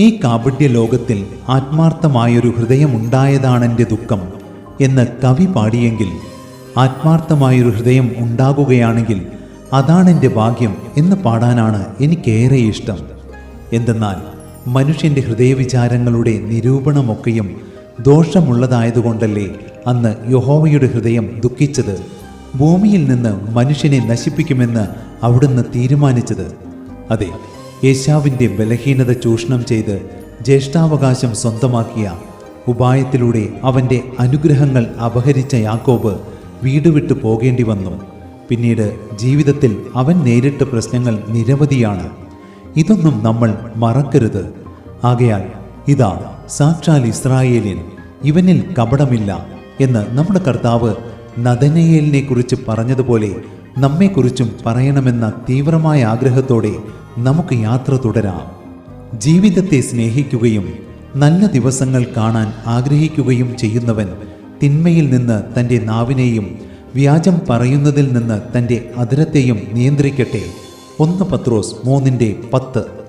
ഈ കാപട്യ ലോകത്തിൽ ആത്മാർത്ഥമായൊരു ഹൃദയമുണ്ടായതാണെന്റെ ദുഃഖം എന്ന് കവി പാടിയെങ്കിൽ ആത്മാർത്ഥമായൊരു ഹൃദയം ഉണ്ടാകുകയാണെങ്കിൽ അതാണെന്റെ ഭാഗ്യം എന്ന് പാടാനാണ് എനിക്കേറെ ഇഷ്ടം. എന്തെന്നാൽ മനുഷ്യന്റെ ഹൃദയവിചാരങ്ങളുടെ നിരൂപണമൊക്കെയും ദോഷമുള്ളതായതുകൊണ്ടല്ലേ അന്ന് യഹോവയുടെ ഹൃദയം ദുഃഖിച്ചത്? ഭൂമിയിൽ നിന്ന് മനുഷ്യനെ നശിപ്പിക്കുമെന്ന് അവിടുന്ന് തീരുമാനിച്ചത്. അതെ യേശാവിന്റെ ബലഹീനത ചൂഷണം ചെയ്ത് ജ്യേഷ്ഠാവകാശം സ്വന്തമാക്കിയ ഉപായത്തിലൂടെ അവന്റെ അനുഗ്രഹങ്ങൾ അപഹരിച്ച യാക്കോബ് വീട് വിട്ടു പോകേണ്ടി വന്നു. പിന്നീട് ജീവിതത്തിൽ അവൻ നേരിട്ട പ്രശ്നങ്ങൾ നിരവധിയാണ്. ഇതൊന്നും നമ്മൾ മറക്കരുത്. ആകയാൽ ഇതാ സാക്ഷാൽ ഇസ്രായേലിൻ ഇവനിൽ കപടമില്ല എന്ന് നമ്മുടെ കർത്താവ് നദനയേലിനെ കുറിച്ച് പറഞ്ഞതുപോലെ നമ്മെക്കുറിച്ചും പറയണമെന്ന തീവ്രമായ ആഗ്രഹത്തോടെ നമുക്ക് യാത്ര തുടരാം. ജീവിതത്തെ സ്നേഹിക്കുകയും നല്ല ദിവസങ്ങൾ കാണാൻ ആഗ്രഹിക്കുകയും ചെയ്യുന്നവൻ തിന്മയിൽ നിന്ന് തന്റെ നാവിനെയും വ്യാജം പറയുന്നതിൽ നിന്ന് തന്റെ അതിരത്തെയും നിയന്ത്രിക്കട്ടെ. ഒന്ന് പത്രോസ് മൂന്നിന്റെ പത്ത്.